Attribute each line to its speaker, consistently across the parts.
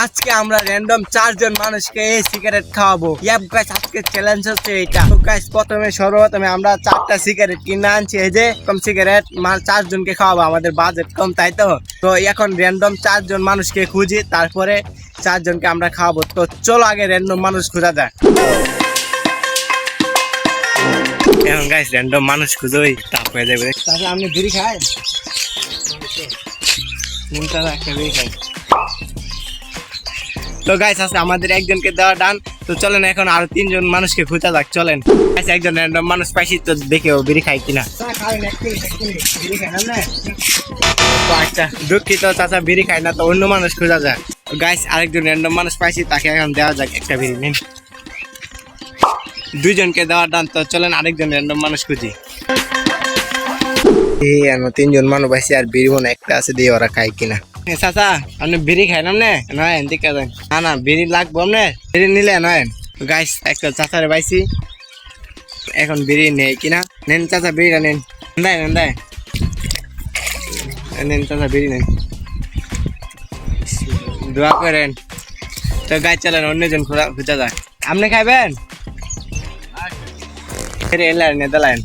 Speaker 1: আজকে আমরা র্যান্ডম চারজন মানুষকে এই সিগারেট খাওয়াবো। ইয়াপ গাইস আজকে চ্যালেঞ্জ হচ্ছে এটা। তো গাইস প্রথমে, সর্বপ্রথমে আমরা চারটা সিগারেট কিনে আনছি। এই যে, কম সিগারেট মাল চারজনকে খাওয়াবো। আমাদের বাজেট কম, তাই তো? তো এখন র্যান্ডম চারজন মানুষকে খুঁজি, তারপরে চারজনকে আমরা খাওয়াবো। তো, চলো আগে র্যান্ডম মানুষ খোঁজা যায় এখন গাইস র্যান্ডম মানুষ খুঁজোই টাপ হয়ে যাবে তাহলে আপনি বিড়ি খাই তো গাইস আছে আমাদের একজনকে দেওয়া ডান তো চলেন এখন আরও তিনজন মানুষকে খুঁজা যাক, চলেন। গাইস একজন র্যান্ডম মানুষ পাইছি, তো দেখে ও বিড়ি খাই কিনা। আচ্ছা দুঃখিত চাচা বিড়ি খায় না, তো অন্য মানুষ খোঁজা যাক। গাইস আরেকজন র্যান্ডম মানুষ পাইছি, তাকে এখন দেওয়া যাক একটা বিড়ি, নিন। দুইজনকে দেওয়া ডান তো চলেন আরেকজন র্যান্ডম মানুষ খুঁজি। তিনজন মানুষ পাইছি, আর বিড়ি একটা আছে, দিয়ে ওরা খায় কিনা। চাচা, আপনি বিড়ি খাই না নয় এদিকে যান না না, বিড়ি লাগবো আপনি বিড়ি নিলে নয় গাইস একটা চাচারে পাইছি এখন বিড়ি নেই কিনা। নেন চাচা, বিড়িটা নেন। দেয় নেন দেয় নেন চাচা, বিড়ি নেন। দোয়া করেন। তো গাছ চালান, অন্যজন খোঁজা খুঁজা যায় আপনি খাইবেন? ফিরে এলেন নেদালেন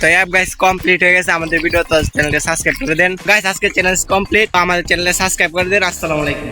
Speaker 1: তো অ্যাপ গাইস কমপ্লিট হয়ে গেছে আমাদের ভিডিও তো চ্যানেলকে সাবস্ক্রাইব করে দেন। গাইস আজকে চ্যানেল কমপ্লিট আমাদের চ্যানেলে সাবস্ক্রাইব করে দেন। আসসালামু আলাইকুম।